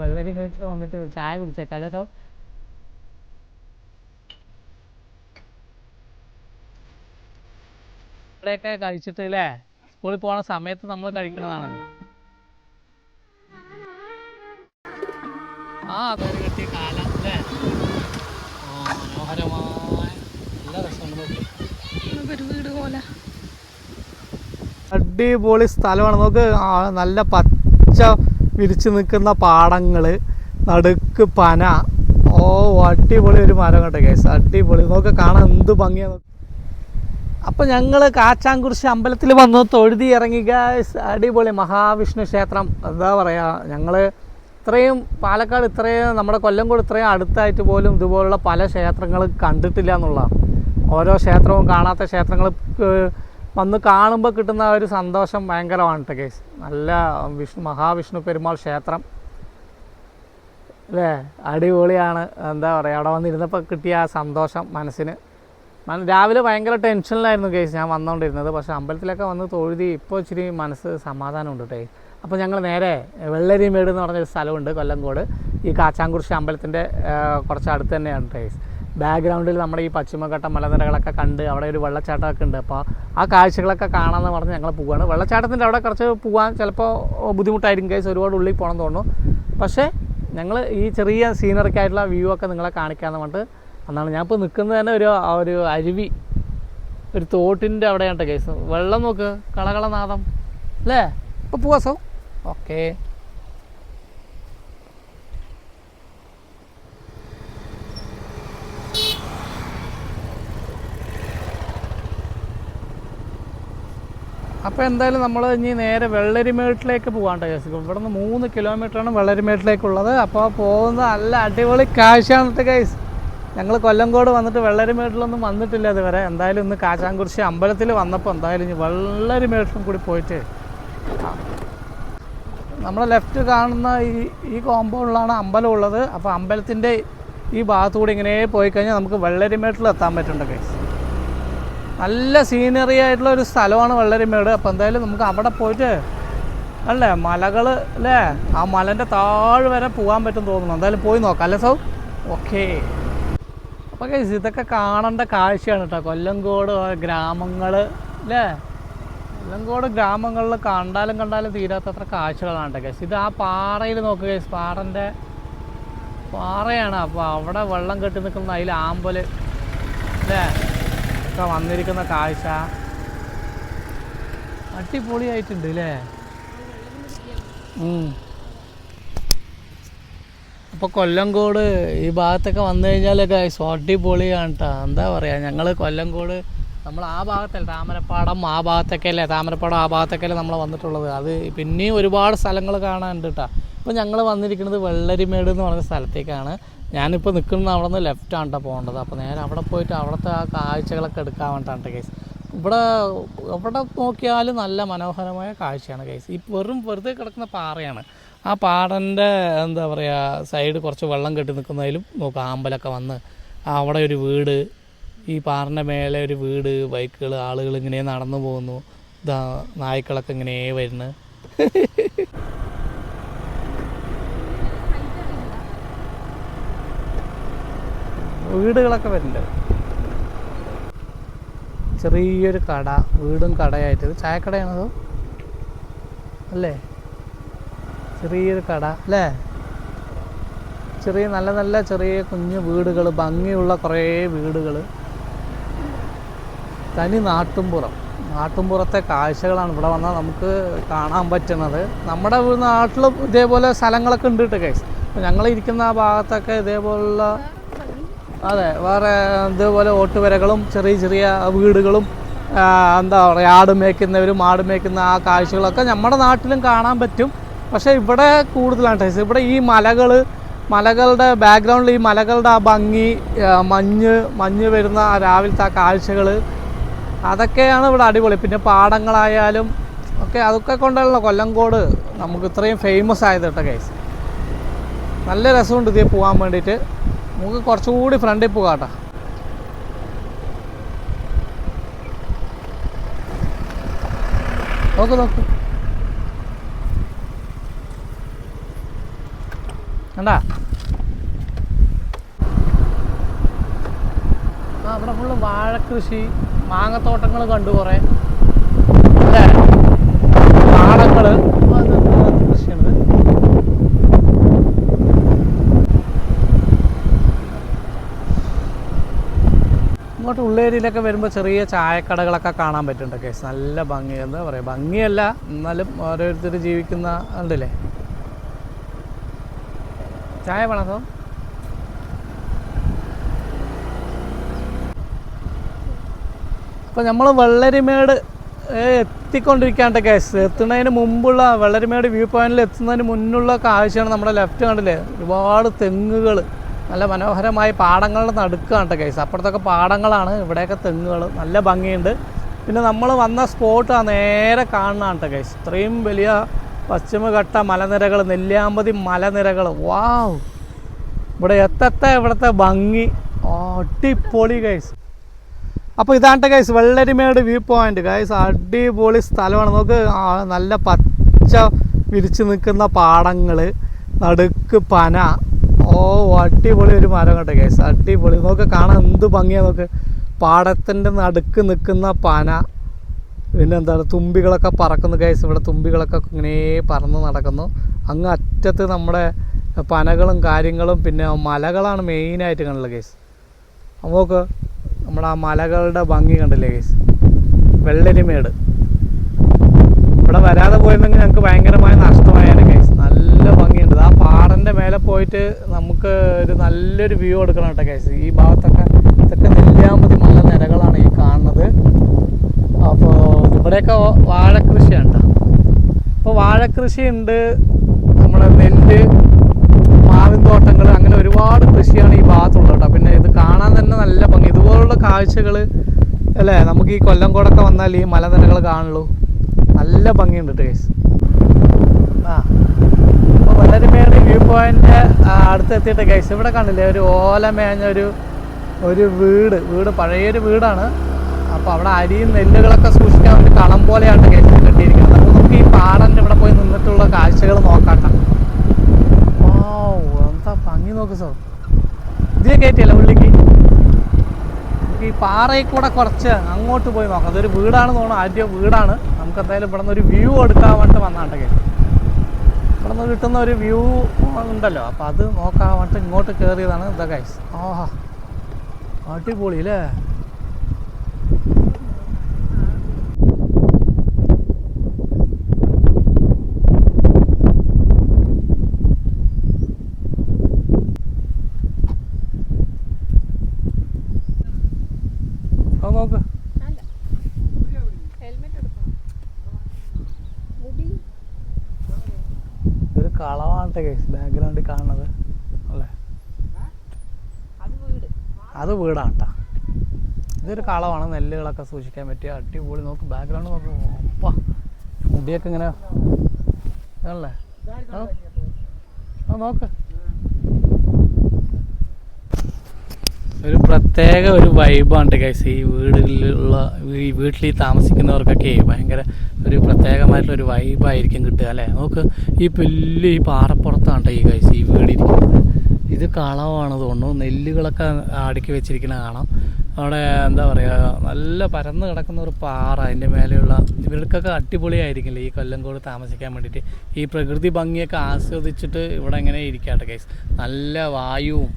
വെള്ളരി കഴിച്ച് വന്നിട്ട് ചായ കുടിച്ചേക്കാം. കേട്ടോ ഇവിടെയൊക്കെ കഴിച്ചിട്ട് അല്ലേ സ്കൂളിൽ പോണ സമയത്ത് നമ്മൾ കഴിക്കുന്നതാണ് ആ അതൊരു കിട്ടിയ കാലം അല്ലേ? ആ മനോഹരമായ നല്ല രസമുണ്ട് നോക്ക് വീട് പോലെ. അടിപൊളി സ്ഥലമാണ്. നോക്ക് നല്ല പച്ച വിരിച്ച് നിൽക്കുന്ന പാടങ്ങൾ നടുക്ക് പന. ഓ അടിപൊളി ഒരു മരം കേട്ടോ കേസ് അടിപൊളി. നോക്ക് കാണാൻ എന്ത് ഭംഗിയാണ് അപ്പം ഞങ്ങൾ കാച്ചാങ്കുറിശി അമ്പലത്തിൽ വന്ന് തൊഴുതി ഇറങ്ങി ഗായ്സ് അടിപൊളി മഹാവിഷ്ണു ക്ഷേത്രം. എന്താ പറയുക ഞങ്ങൾ ഇത്രയും പാലക്കാട് ഇത്രയും നമ്മുടെ കൊല്ലംകോട് ഇത്രയും അടുത്തായിട്ട് പോലും ഇതുപോലുള്ള പല ക്ഷേത്രങ്ങൾ കണ്ടിട്ടില്ല എന്നുള്ളതാണ്. ഓരോ ക്ഷേത്രവും കാണാത്ത ക്ഷേത്രങ്ങൾ വന്ന് കാണുമ്പോൾ കിട്ടുന്ന ഒരു സന്തോഷം ഭയങ്കരമാണ് കേട്ടോ കേസ് നല്ല വിഷ്ണു മഹാവിഷ്ണു പെരുമാൾ ക്ഷേത്രം. അല്ലേ? അടിപൊളിയാണ്. എന്താ പറയുക അവിടെ വന്നിരുന്നപ്പോൾ കിട്ടിയ ആ സന്തോഷം മനസ്സിന്. മന- രാവിലെ ഭയങ്കര ടെൻഷനിലായിരുന്നു കേസ് ഞാൻ വന്നുകൊണ്ടിരുന്നത് പക്ഷേ അമ്പലത്തിലൊക്കെ വന്ന് തൊഴുതി ഇപ്പോൾ ഇച്ചിരി മനസ്സ് സമാധാനമുണ്ട് കേട്ടോ അപ്പോൾ ഞങ്ങൾ നേരെ വെള്ളരിമേട് എന്ന് പറഞ്ഞൊരു സ്ഥലമുണ്ട് കൊല്ലംകോട്. ഈ കാച്ചാങ്കുറിശി അമ്പലത്തിന്റെ കുറച്ച് അടുത്ത് തന്നെയാണ് കേസ് ബാക്ക്ഗ്രൗണ്ടിൽ നമ്മുടെ ഈ പശ്ചിമഘട്ട മലനിരകളൊക്കെ കണ്ട് അവിടെ ഒരു വെള്ളച്ചാട്ടമൊക്കെ ഉണ്ട്. അപ്പോൾ ആ കാഴ്ചകളൊക്കെ കാണാമെന്ന് പറഞ്ഞ് ഞങ്ങൾ പോവുകയാണ്. വെള്ളച്ചാട്ടത്തിന്റെ അവിടെ കുറച്ച് പോകാൻ ചിലപ്പോൾ ബുദ്ധിമുട്ടായിരിക്കും. കേസ് ഒരുപാട് ഉള്ളിൽ പോകണം തോന്നുന്നു. പക്ഷേ ഞങ്ങൾ ഈ ചെറിയ സീനറിക്കായിട്ടുള്ള വ്യൂ ഒക്കെ നിങ്ങളെ കാണിക്കാമെന്ന് പറഞ്ഞിട്ട് അന്നാണ് ഞാൻ ഇപ്പോൾ നിൽക്കുന്നത് തന്നെ ഒരു ഒരു അരുവി ഒരു തോട്ടിന്റെ അവിടെയാണ് കേസ് വെള്ളം നോക്ക് കളകളനാദം. അല്ലേ? ഇപ്പോൾ പോവാസോ ഓക്കേ അപ്പോൾ എന്തായാലും നമ്മൾ ഇനി നേരെ വെള്ളരിമേട്ടിലേക്ക് പോകാണ്ട് കേസ് ഇവിടെ നിന്ന് മൂന്ന് കിലോമീറ്ററാണ് വെള്ളരിമേട്ടിലേക്കുള്ളത്. അപ്പോൾ പോകുന്ന നല്ല അടിപൊളി കാഴ്ചയാണത്തെ കേസ് ഞങ്ങൾ കൊല്ലംകോട് വന്നിട്ട് വെള്ളരിമേട്ടിലൊന്നും വന്നിട്ടില്ല ഇതുവരെ. എന്തായാലും ഇന്ന് കാശാംകുറിശി അമ്പലത്തിൽ വന്നപ്പോൾ എന്തായാലും ഇനി വെള്ളരിമേട്ടിലും കൂടി പോയിട്ട് നമ്മുടെ ലെഫ്റ്റ് കാണുന്ന ഈ ഈ കോമ്പൗണ്ടിലാണ് അമ്പലം ഉള്ളത്. അപ്പോൾ അമ്പലത്തിന്റെ ഈ ഭാഗത്തുകൂടി ഇങ്ങനെ പോയി കഴിഞ്ഞാൽ നമുക്ക് വെള്ളരിമേട്ടിൽ എത്താൻ പറ്റുന്നുണ്ട് കേസ് നല്ല സീനറി ആയിട്ടുള്ള ഒരു സ്ഥലമാണ് വെള്ളരിമേട്. അപ്പോൾ എന്തായാലും നമുക്ക് അവിടെ പോയിട്ട് അല്ലേ മലകൾ അല്ലേ ആ മലന്റെ താഴെ വരെ പോകാൻ പറ്റും തോന്നുന്നു. എന്തായാലും പോയി നോക്കാം അല്ലേ സൗ? ഓക്കേ അപ്പോൾ കേസ് ഇതൊക്കെ കാണേണ്ട കാഴ്ചയാണ് കേട്ടോ. കൊല്ലംകോട് ഗ്രാമങ്ങൾ അല്ലേ? കൊല്ലംകോട് ഗ്രാമങ്ങളിൽ കണ്ടാലും കണ്ടാലും തീരാത്തത്ര കാഴ്ചകളാണ് guys. ഇത് ആ പാറയിൽ നോക്കുക കേസ് പാറന്റെ പാറയാണ്. അപ്പോൾ അവിടെ വെള്ളം കെട്ടി നിൽക്കുന്ന അതിൽ ആമ്പൽ അല്ലേ? ഒക്കെ വന്നിരിക്കുന്ന കാഴ്ച. അടിപൊളിയായിട്ടുണ്ട് അല്ലേ അപ്പൊ അപ്പോൾ കൊല്ലങ്കോട് ഈ ഭാഗത്തൊക്കെ വന്നു കഴിഞ്ഞാലൊക്കെ അടിപൊളിയാണ് കേട്ടോ എന്താ പറയാ ഞങ്ങൾ കൊല്ലംകോട് നമ്മൾ ആ ഭാഗത്തല്ല താമരപ്പാടം ആ ഭാഗത്തൊക്കെ അല്ലേ താമരപ്പാടം ആ ഭാഗത്തൊക്കെ അല്ലേ നമ്മൾ വന്നിട്ടുള്ളത്. അത് പിന്നെയും ഒരുപാട് സ്ഥലങ്ങൾ കാണാനുണ്ട് കേട്ടോ അപ്പോൾ ഞങ്ങൾ വന്നിരിക്കുന്നത് വെള്ളരിമേട് എന്ന് പറഞ്ഞ സ്ഥലത്തേക്കാണ്. ഞാനിപ്പോൾ നിൽക്കുന്നത് അവിടെ നിന്ന് ലെഫ്റ്റാണ് കേട്ടോ പോകേണ്ടത്. അപ്പോൾ നേരെ അവിടെ പോയിട്ട് അവിടുത്തെ ആ കാഴ്ചകളൊക്കെ എടുക്കാൻ വേണ്ടിയിട്ടാണ് കേസ് ഇവിടെ എവിടെ നോക്കിയാലും നല്ല മനോഹരമായ കാഴ്ചയാണ് കേസ് ഈ വെറും വെറുതെ കിടക്കുന്ന പാറയാണ്. ആ പാടന്റെ എന്താ പറയുക സൈഡ് കുറച്ച് വെള്ളം കെട്ടി നിൽക്കുന്നതിലും നോക്കുക ആമ്പലൊക്കെ വന്ന് അവിടെ ഒരു വീട് ഈ പാറിന്റെ മേലെ ഒരു വീട് ബൈക്കുകൾ ആളുകൾ ഇങ്ങനെ നടന്നു പോകുന്നു. നായ്ക്കളൊക്കെ ഇങ്ങനെ വരുന്നു. വീടുകളൊക്കെ വരുന്നുണ്ട് ചെറിയൊരു കട വീടും കടയായിട്ട്. ചായക്കടയാണതോ അല്ലേ? ചെറിയൊരു കട അല്ലേ? ചെറിയ നല്ല നല്ല ചെറിയ കുഞ്ഞു വീടുകൾ ഭംഗിയുള്ള കുറേ വീടുകൾ തനി നാട്ടുംപുറം. നാട്ടുംപുറത്തെ കാഴ്ചകളാണ് ഇവിടെ വന്നാൽ നമുക്ക് കാണാൻ പറ്റുന്നത്. നമ്മുടെ നാട്ടിലും ഇതേപോലെ സ്ഥലങ്ങളൊക്കെ ഉണ്ട് കേട്ടോ കേസ് ഞങ്ങൾ ഇരിക്കുന്ന ആ ഭാഗത്തൊക്കെ ഇതേപോലുള്ള അതെ വേറെ ഇതുപോലെ ഓട്ടുവരകളും ചെറിയ ചെറിയ വീടുകളും എന്താ പറയുക ആട് മേയ്ക്കുന്നവരും ആട് മേയ്ക്കുന്ന ആ കാഴ്ചകളൊക്കെ നമ്മുടെ നാട്ടിലും കാണാൻ പറ്റും. പക്ഷേ ഇവിടെ കൂടുതലാണ് ടേസ്റ്റ് ഇവിടെ ഈ മലകൾ മലകളുടെ ബാക്ക്ഗ്രൗണ്ടിൽ ഈ മലകളുടെ ആ ഭംഗി മഞ്ഞ് മഞ്ഞ് വരുന്ന ആ രാവിലത്തെ ആ കാഴ്ചകൾ അതൊക്കെയാണ് ഇവിടെ അടിപൊളി. പിന്നെ പാടങ്ങളായാലും ഒക്കെ അതൊക്കെ കൊണ്ടല്ലോ കൊല്ലംകോട് നമുക്ക് ഇത്രയും ഫേമസ് ആയത് കേട്ടോ കേസ് നല്ല രസമുണ്ട് ഇതിൽ പോകാൻ വേണ്ടിയിട്ട്. നമുക്ക് കുറച്ചുകൂടി ഫ്രണ്ടിൽ പോകാട്ടോ നോക്ക് നോക്ക്. കണ്ടാ? ആ അവിടെ ഫുള്ള് വാഴക്കൃഷി മാങ്ങത്തോട്ടങ്ങൾ കണ്ടു കുറേ. അല്ലേ? പാടങ്ങൾ ഇങ്ങോട്ട് ഉള്ളേരിയിലൊക്കെ വരുമ്പോൾ ചെറിയ ചായക്കടകളൊക്കെ കാണാൻ പറ്റുന്നുണ്ട്. കേസ് നല്ല ഭംഗി എന്താ പറയുക ഭംഗിയല്ല എന്നാലും ഓരോരുത്തർ ജീവിക്കുന്ന ഉണ്ടല്ലേ ചായ വേണോ അപ്പോൾ നമ്മൾ വെള്ളരിമേട് എത്തിക്കൊണ്ടിരിക്കാണ്ട് കേസ്. എത്തുന്നതിന് മുമ്പുള്ള വെള്ളരിമേട് വ്യൂ പോയിന്റിൽ എത്തുന്നതിന് മുന്നുള്ള കാഴ്ചയാണ് നമ്മുടെ ലെഫ്റ്റ് കണ്ടില്ലേ? ഒരുപാട് തെങ്ങുകൾ നല്ല മനോഹരമായ പാടങ്ങളുടെ നടുക്കാണ് കേസ് അപ്പുറത്തൊക്കെ പാടങ്ങളാണ് ഇവിടെയൊക്കെ തെങ്ങുകൾ നല്ല ഭംഗിയുണ്ട്. പിന്നെ നമ്മൾ വന്ന സ്പോട്ട് ആ നേരെ കാണുന്നതാണ് കേസ് ഇത്രയും വലിയ പശ്ചിമഘട്ട മലനിരകൾ നെല്ലിയാമ്പതി മലനിരകൾ. വാവ് ഇവിടെ എത്തത്തെ ഇവിടുത്തെ ഭംഗി. അടിപൊളി ഗൈസ് അപ്പോൾ ഇതാണ്ട് guys Vellarimedu view point guys അടിപൊളി സ്ഥലമാണ്. നമുക്ക് നല്ല പച്ച വിരിച്ചു നിൽക്കുന്ന പാടങ്ങൾ നടുക്ക് പന. ഓ അടിപൊളി ഒരു മരം കേട്ടോ കേസ് അടിപൊളി. നോക്ക് കാണാൻ എന്ത് ഭംഗിയാ നോക്ക്. പാടത്തിന്റെ നടുക്ക് നിൽക്കുന്ന പന. പിന്നെ എന്താണ് തുമ്പികളൊക്കെ പറക്കുന്നു കേസ് ഇവിടെ തുമ്പികളൊക്കെ ഇങ്ങനെ പറന്ന് നടക്കുന്നു. അങ്ങ് അറ്റത്ത് നമ്മുടെ പനകളും കാര്യങ്ങളും പിന്നെ മലകളാണ് മെയിനായിട്ട് കണ്ടുള്ളത് കേസ് നമുക്ക് നമ്മുടെ ആ മലകളുടെ ഭംഗി കണ്ടില്ലേ കേസ് വെള്ളരിമേട്. ഇവിടെ വരാതെ പോയിരുന്നെങ്കിൽ ഞങ്ങൾക്ക് ഭയങ്കരമായ നഷ്ടമായാണ് കേസ് നല്ല ഭംഗിയുണ്ട് ആ പാടന്റെ മേലെ പോയിട്ട് നമുക്ക് ഒരു നല്ലൊരു വ്യൂ എടുക്കണം കേട്ടോ കേസ് ഈ ഭാഗത്തൊക്കെ ഇതൊക്കെ നെല്ലിയാമ്പതി മല നിരകളാണ് ഈ കാണുന്നത്. അപ്പോൾ ഇവിടെയൊക്കെ വാഴക്കൃഷിയാണ്. അപ്പോൾ വാഴക്കൃഷി ഉണ്ട്. നമ്മുടെ നെല്ല് മാവിൻ തോട്ടങ്ങൾ അങ്ങനെ ഒരുപാട് കൃഷിയാണ് ഈ ഭാഗത്തുള്ളത് കേട്ടോ. പിന്നെ ഇത് കാണാൻ തന്നെ നല്ല ഭംഗി. ഇതുപോലുള്ള കാഴ്ചകൾ അല്ലേ? നമുക്ക് ഈ കൊല്ലം കൂടൊക്കെ വന്നാൽ ഈ മലനിരകൾ കാണുള്ളൂ. നല്ല ഭംഗിയുണ്ട് കേസ് ആ. വെള്ളരിമേട് വ്യൂ പോയിന്റ് അടുത്ത് എത്തിയിട്ട് ഗൈസ് ഇവിടെ കണ്ടില്ലേ ഒരു ഓല മേഞ്ഞ ഒരു ഒരു വീട്. വീട് പഴയൊരു വീടാണ്. അപ്പോൾ അവിടെ അരിയും നെല്ലുകളൊക്കെ സൂക്ഷിക്കാൻ വേണ്ടി കളം പോലെയാണ് ഗൈസ് കെട്ടിയിരിക്കുന്നത്. അപ്പോൾ നമുക്ക് ഈ പാടന്റെ ഇവിടെ പോയി നിന്നിട്ടുള്ള കാഴ്ചകൾ നോക്കാട്ടാം ഓ എന്താ ഭംഗി നോക്ക് സോ ഇതിലെ കയറ്റിയല്ല ഉള്ളിക്ക് ഈ പാറയിൽ കൂടെ കുറച്ച് അങ്ങോട്ട് പോയി നോക്കാം. അതൊരു വീടാണ് തോന്നുന്നു. ആദ്യം വീടാണ്. നമുക്ക് എന്തായാലും ഇവിടെ നിന്ന് ഒരു വ്യൂ എടുക്കാൻ വേണ്ടിട്ട് കേട്ടോ ഇവിടെ നിന്ന് കിട്ടുന്ന ഒരു വ്യൂ ഉണ്ടല്ലോ. അപ്പോൾ അത് നോക്കാൻ വേണ്ടിയിട്ട് ഇങ്ങോട്ട് കയറിയതാണ് ദ ഗൈസ്. ആഹാ അടിപൊളി അല്ലേ അത് നോക്ക് അല്ല ഹെൽമെറ്റ് എടുക്കണം മുടി ഇതൊരു കളവാണ് കേസ് ബാക്ക്ഗ്രൗണ്ടിൽ കാണുന്നത് അല്ലേ അത് വീട് അത് വീടാണ് കേട്ടോ ഇതൊരു കളമാണ് നെല്ലുകളൊക്കെ സൂക്ഷിക്കാൻ പറ്റിയ അടിപൊളി. നോക്ക് ബാക്ക്ഗ്രൗണ്ട് നോക്ക്. ഒപ്പ മുടിയൊക്കെ ഇങ്ങനെ ആണല്ലേ ആ. നോക്ക്. ഒരു പ്രത്യേക ഒരു വൈബാണ് ഗൈസ് ഈ വീടുകളിലുള്ള ഈ വീട്ടിൽ താമസിക്കുന്നവർക്കൊക്കെ ഭയങ്കര ഒരു പ്രത്യേകമായിട്ടുള്ള ഒരു വൈബായിരിക്കും കിട്ടുക അല്ലേ? നമുക്ക് ഈ പുല്ല് ഈ പാറപ്പുറത്താണ് ഈ ഗൈസ് ഈ വീടിരിക്കുന്നത്. ഇത് കളവാണ് തോന്നുന്നു. നെല്ലുകളൊക്കെ അടുക്കി വെച്ചിരിക്കുന്ന കാണാം. അവിടെ എന്താ പറയുക നല്ല പരന്ന് കിടക്കുന്ന ഒരു പാറ അതിന്റെ മേലെയുള്ള. ഇവർക്കൊക്കെ അടിപൊളിയായിരിക്കില്ലേ ഈ കൊല്ലംകോട് താമസിക്കാൻ വേണ്ടിയിട്ട്? ഈ പ്രകൃതി ഭംഗിയൊക്കെ ആസ്വദിച്ചിട്ട് ഇവിടെ ഇങ്ങനെ ഇരിക്കാട്ടെ കേസ് നല്ല വായുവും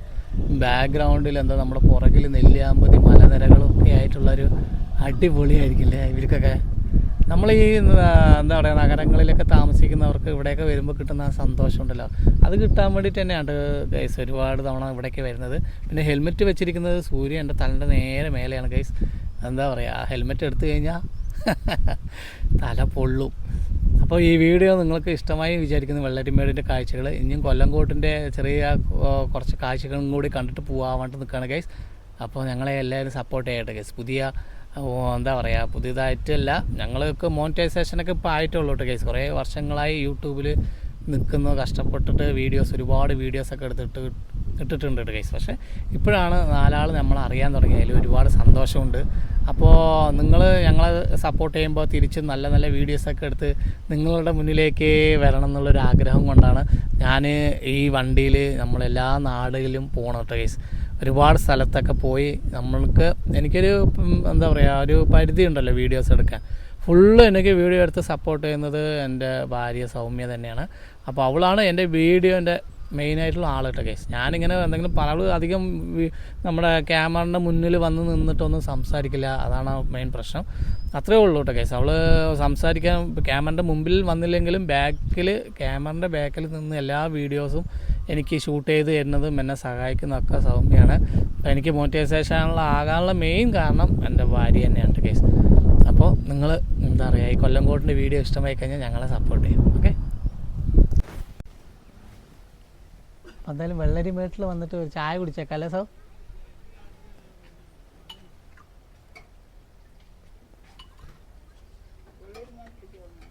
ബാക്ക്ഗ്രൗണ്ടിൽ എന്താ നമ്മുടെ പുറകിൽ നെല്ലിയാമ്പതി മലനിരകളൊക്കെ ആയിട്ടുള്ളൊരു അടിപൊളിയായിരിക്കില്ലേ ഇവർക്കൊക്കെ? നമ്മൾ ഈ എന്താ പറയുക നഗരങ്ങളിലൊക്കെ താമസിക്കുന്നവർക്ക് ഇവിടെയൊക്കെ വരുമ്പോൾ കിട്ടുന്ന ആ സന്തോഷം ഉണ്ടല്ലോ അത് കിട്ടാൻ വേണ്ടിയിട്ട് തന്നെയാണ് ഗൈസ് ഒരുപാട് തവണ ഇവിടേക്ക് വരുന്നത്. പിന്നെ ഹെൽമെറ്റ് വെച്ചിരിക്കുന്നത് സൂര്യൻ എന്റെ തലന്റെ നേരെ മേലെയാണ് ഗൈസ് എന്താ പറയുക ആ ഹെൽമെറ്റ് എടുത്തു കഴിഞ്ഞാൽ തല പൊള്ളും. അപ്പോൾ ഈ വീഡിയോ നിങ്ങൾക്ക് ഇഷ്ടമായി വിചാരിക്കുന്നു വെള്ളരിമേടിന്റെ കാഴ്ചകൾ. ഇനിയും കൊല്ലംകോട്ടിന്റെ ചെറിയ കുറച്ച് കാഴ്ചകളും കൂടി കണ്ടിട്ട് പോകാൻ നിൽക്കുകയാണ് ഗൈസ് അപ്പോൾ ഞങ്ങളെ എല്ലാവരും സപ്പോർട്ട് ചെയ്യട്ടെ ഗൈസ് പുതിയ എന്താ പറയുക പുതിയതായിട്ടല്ല. ഞങ്ങൾക്ക് മോണിറ്റൈസേഷനൊക്കെ ഇപ്പോൾ ആയിട്ടുള്ളൂ കേട്ടോ ഗൈസ് കുറേ വർഷങ്ങളായി യൂട്യൂബിൽ നിൽക്കുന്നു കഷ്ടപ്പെട്ടിട്ട് വീഡിയോസ് ഒരുപാട് വീഡിയോസൊക്കെ എടുത്തിട്ട് ഇട്ടിട്ടുണ്ട് കേസ് പക്ഷേ ഇപ്പോഴാണ് നാലാൾ നമ്മൾ അറിയാൻ തുടങ്ങിയതിൽ ഒരുപാട് സന്തോഷമുണ്ട്. അപ്പോൾ നിങ്ങൾ ഞങ്ങളെ സപ്പോർട്ട് ചെയ്യുമ്പോൾ തിരിച്ച് നല്ല നല്ല വീഡിയോസൊക്കെ എടുത്ത് നിങ്ങളുടെ മുന്നിലേക്ക് വരണം എന്നുള്ളൊരു ആഗ്രഹം കൊണ്ടാണ് ഞാൻ ഈ വണ്ടിയിൽ നമ്മളെല്ലാ നാടുകളിലും പോകണം കേട്ടോ കേസ് ഒരുപാട് സ്ഥലത്തൊക്കെ പോയി നമ്മൾക്ക് എനിക്കൊരു എന്താ പറയുക ഒരു പരിധി ഉണ്ടല്ലോ വീഡിയോസ് എടുക്കാൻ. ഫുള്ള് എനിക്ക് വീഡിയോ എടുത്ത് സപ്പോർട്ട് ചെയ്യുന്നത് എന്റെ ഭാര്യ സൗമ്യ തന്നെയാണ്. അപ്പോൾ അവളാണ് എന്റെ വീഡിയോന്റെ മെയിനായിട്ടുള്ള ആൾ കേട്ടോ കേസ്. ഞാനിങ്ങനെ എന്തെങ്കിലും പറവ് അധികം നമ്മുടെ ക്യാമറയുടെ മുന്നിൽ വന്ന് നിന്നിട്ടൊന്നും സംസാരിക്കില്ല. അതാണ് മെയിൻ പ്രശ്നം. അത്രേ ഉള്ളൂ കേട്ടോ കേസ്. അവൾ സംസാരിക്കാൻ ക്യാമറന്റെ മുമ്പിൽ വന്നില്ലെങ്കിലും ബാക്കിൽ ക്യാമറന്റെ ബാക്കിൽ നിന്ന് എല്ലാ വീഡിയോസും എനിക്ക് ഷൂട്ട് ചെയ്ത് തരുന്നതും എന്നെ സഹായിക്കുന്നതൊക്കെ സൗമ്യയാണ് അപ്പോൾ എനിക്ക് മോട്ടിവേഷനുള്ള ആകാനുള്ള മെയിൻ കാരണം എന്റെ ഭാര്യ തന്നെയാണ് കേസ്. അപ്പോൾ നിങ്ങൾ എന്താ പറയുക ഈ കൊല്ലംകോട്ടിന്റെ വീഡിയോ ഇഷ്ടമായി കഴിഞ്ഞാൽ ഞങ്ങളെ സപ്പോർട്ട് ചെയ്യും. ഓക്കെ എന്തായാലും വെള്ളരി മേട്ടിൽ വന്നിട്ട് ഒരു ചായ കുടിച്ചേക്കല്ലേ സോ?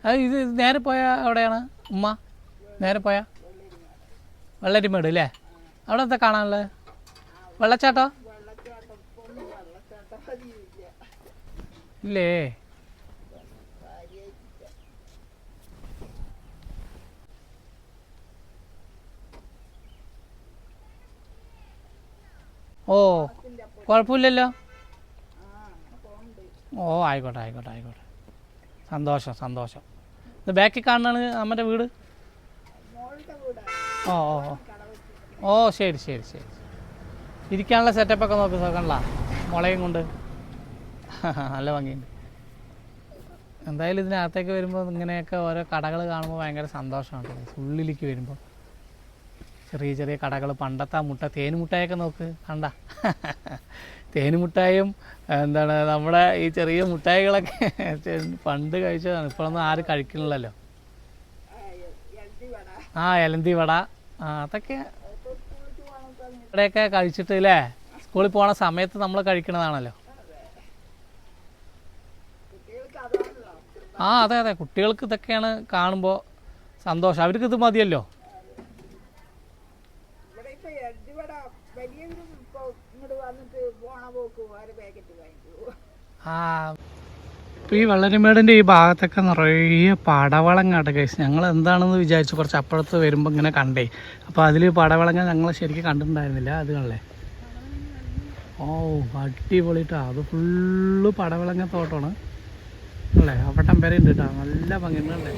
അത് ഇത് നേരെ പോയ എവിടെയാണ് ഉമ്മ നേരെ പോയ? വെള്ളരിമേട് അല്ലേ അവിടെ എന്താ കാണാനുള്ളത്? വെള്ളച്ചാട്ടോ? ഇല്ലേ? ഓ കുഴപ്പമില്ലല്ലോ? ഓ ആയിക്കോട്ടെ ആയിക്കോട്ടെ ആയിക്കോട്ടെ. സന്തോഷം സന്തോഷം. ഇത് ബാക്കിൽ കാണുന്നതാണ് നമ്മുടെ വീട്? ഓ ഓ ഓ. ശരി ശരി ശരി. ഇരിക്കാനുള്ള സെറ്റപ്പൊക്കെ നോക്ക് നോക്കണല്ല മുളയും കൊണ്ട്. നല്ല ഭംഗിയുണ്ട്. എന്തായാലും ഇതിനകത്തേക്ക് വരുമ്പോൾ ഇങ്ങനെയൊക്കെ ഓരോ കടകൾ കാണുമ്പോൾ ഭയങ്കര സന്തോഷമാണ്. ഉള്ളിലേക്ക് വരുമ്പോൾ ചെറിയ ചെറിയ കടകൾ പണ്ടത്തെ ആ മുട്ട തേൻ മുട്ടായൊക്കെ നോക്ക് കണ്ട. തേൻ മുട്ടായും എന്താണ് നമ്മുടെ ഈ ചെറിയ മുട്ടായികളൊക്കെ പണ്ട് കഴിച്ചതാണ്. ഇപ്പോഴൊന്നും ആരും കഴിക്കണില്ലല്ലോ ആ എലന്തി വട. അതൊക്കെ ഇവിടെയൊക്കെ കഴിച്ചിട്ട് അല്ലേ സ്കൂളിൽ പോണ സമയത്ത് നമ്മൾ കഴിക്കണതാണല്ലോ. ആ അതെ അതെ. കുട്ടികൾക്ക് ഇതൊക്കെയാണ് കാണുമ്പോൾ സന്തോഷം. അവർക്ക് ഇത് മതിയല്ലോ ഇവിടെ ഇപ്പൊ എഴുതിവട വലിയവരും ഇപ്പൊ ഇങ്ങോട്ട് വന്നിട്ട് പോണ പോക്ക് വേറെ പാക്കറ്റ് വാങ്ങിക്കൂ ആ ഇപ്പോൾ ഈ വെള്ളരിമേടിന്റെ ഈ ഭാഗത്തൊക്കെ നിറയെ പടവളങ്ങ കേസ് ഞങ്ങൾ എന്താണെന്ന് വിചാരിച്ചു കുറച്ച് അപ്പുറത്ത് വരുമ്പോൾ ഇങ്ങനെ കണ്ടേ. അപ്പോൾ അതിൽ പടവളങ്ങ ഞങ്ങൾ ശരിക്കും കണ്ടിട്ടുണ്ടായിരുന്നില്ല. അത് കണ്ടേ. ഓ അടിപൊളിട്ടാ അത് ഫുള്ള് പടവളങ്ങ തോട്ടമാണ് അല്ലേ? അവിടം വരെ ഉണ്ട് കേട്ടോ നല്ല ഭംഗിയുണ്ടല്ലേ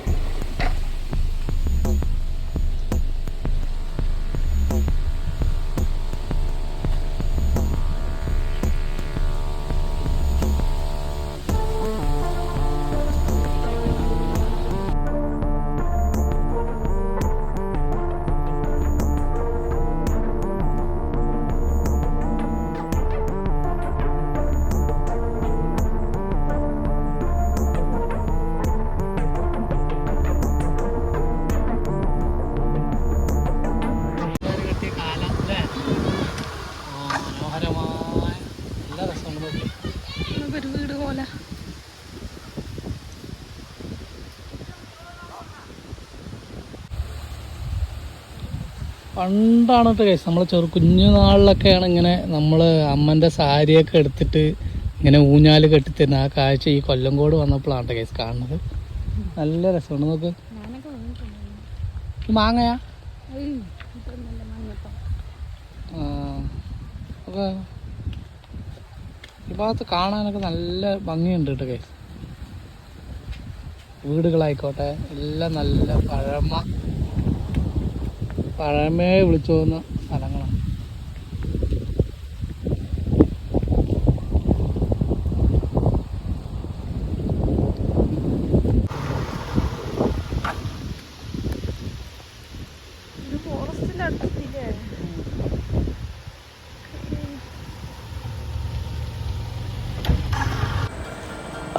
പണ്ടാണ് കേസ് നമ്മൾ ചെറു കുഞ്ഞു നാളിലൊക്കെയാണ് ഇങ്ങനെ നമ്മൾ അമ്മന്റെ സാരിയൊക്കെ എടുത്തിട്ട് ഇങ്ങനെ ഊഞ്ഞാൽ കെട്ടിത്തരുന്ന ആ കാഴ്ച ഈ കൊല്ലംകോട് വന്നപ്പോഴാണ് കേസ് കാണുന്നത്. നല്ല രസമാണ്. നോക്ക്. മാങ്ങയാ? ഒക്കെ ഈ ഭാഗത്ത് കാണാനൊക്കെ നല്ല ഭംഗിയുണ്ട് കേട്ടോ കേസ് വീടുകളായിക്കോട്ടെ എല്ലാം നല്ല പഴമ പഴമയെ വിളിച്ചു പോകുന്ന സ്ഥലങ്ങളാണ്.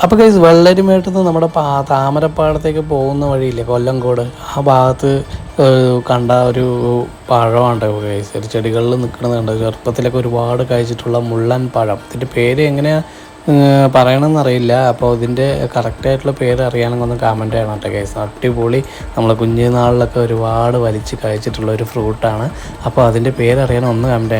അപ്പോൾ കൈസ് വെള്ളരിമേട്ടിൽ നിന്ന് നമ്മുടെ പാ താമരപ്പാടത്തേക്ക് പോകുന്ന വഴിയില്ലേ കൊല്ലംകോട്. ആ ഭാഗത്ത് കണ്ട ഒരു പഴമാണ് കൈസ് ഒരു ചെടികളിൽ നിൽക്കുന്നത് കണ്ട? ചെറുപ്പത്തിലൊക്കെ ഒരുപാട് കഴിച്ചിട്ടുള്ള മുള്ളൻ പഴം. ഇതിന്റെ പേര് എങ്ങനെയാണ് ഏഹ് പറയണമെന്നറിയില്ല അപ്പോൾ ഇതിന്റെ കറക്റ്റായിട്ടുള്ള പേര് അറിയാനെങ്കിൽ ഒന്ന് കമന്റ് ചെയ്യണം കേട്ടോ കേസ് അടിപൊളി. നമ്മളെ കുഞ്ഞുനാളിലൊക്കെ ഒരുപാട് വലിച്ച് കഴിച്ചിട്ടുള്ള ഒരു ഫ്രൂട്ടാണ് അപ്പോൾ അതിന്റെ പേര് അറിയാൻ ഒന്ന് കമന്റ്